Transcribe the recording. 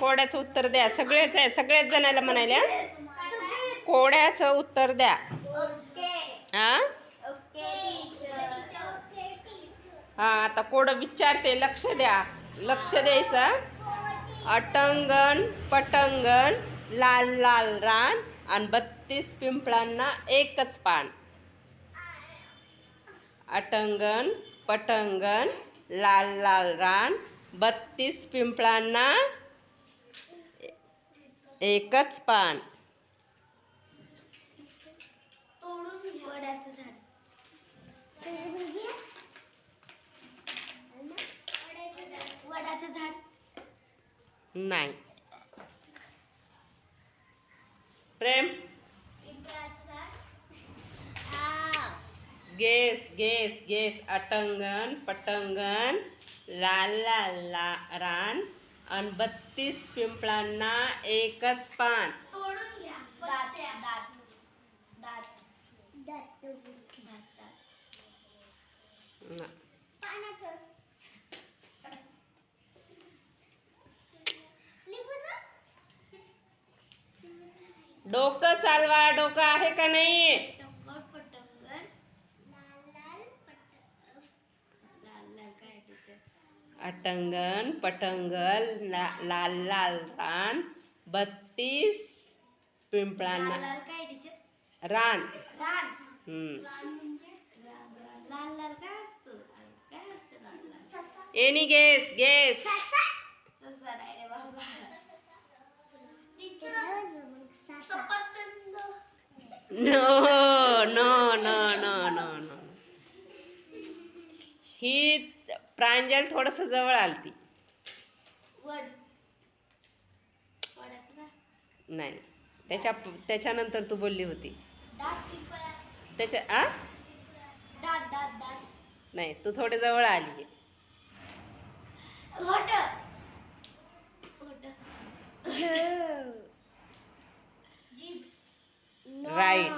कोड्याचं उत्तर द्या. सगळेच आहे सगळ्याच जणाला म्हणाल्या कोड्याचं उत्तर द्या. हा हा आता कोड विचारते लक्ष द्या. लक्ष द्यायचं. अटंगण पटंगण लाल लाल रान आणि बत्तीस पिंपळांना एकच पान. अटंगण पटंगण लाल लाल रान बत्तीस पिंपळांना एकच पान. नाही. प्रेम. Guess guess guess. अटंगण पटंगण लाल लाल ला रान. आणि बत्तीस पिंपळांना एकच पान. तोडून घ्या. दात दात. दात. दात दात न- पाण्याचं लिंबूचं. डोकं चालवा. डोकं आहे का नाही टंगळ पटंगण लाल लाल पट लाल लाल काय टीचर अटंगण पटंगल ला, लाल लाल रान बत्तीस पिंपळांना लाल काय टीचर रान. रान. हम्म. रान लाल लाल काय असतं? काय असतं लाल लाल? Any guess guess. बाबा. सफरचंद. No no no no no no. ही प्रांजल थोडस जवळ आलती. नाही त्याच्या त्याच्यानंतर तू बोलली होती. त्याच्या आ? नाही तू थोडे जवळ आली राईट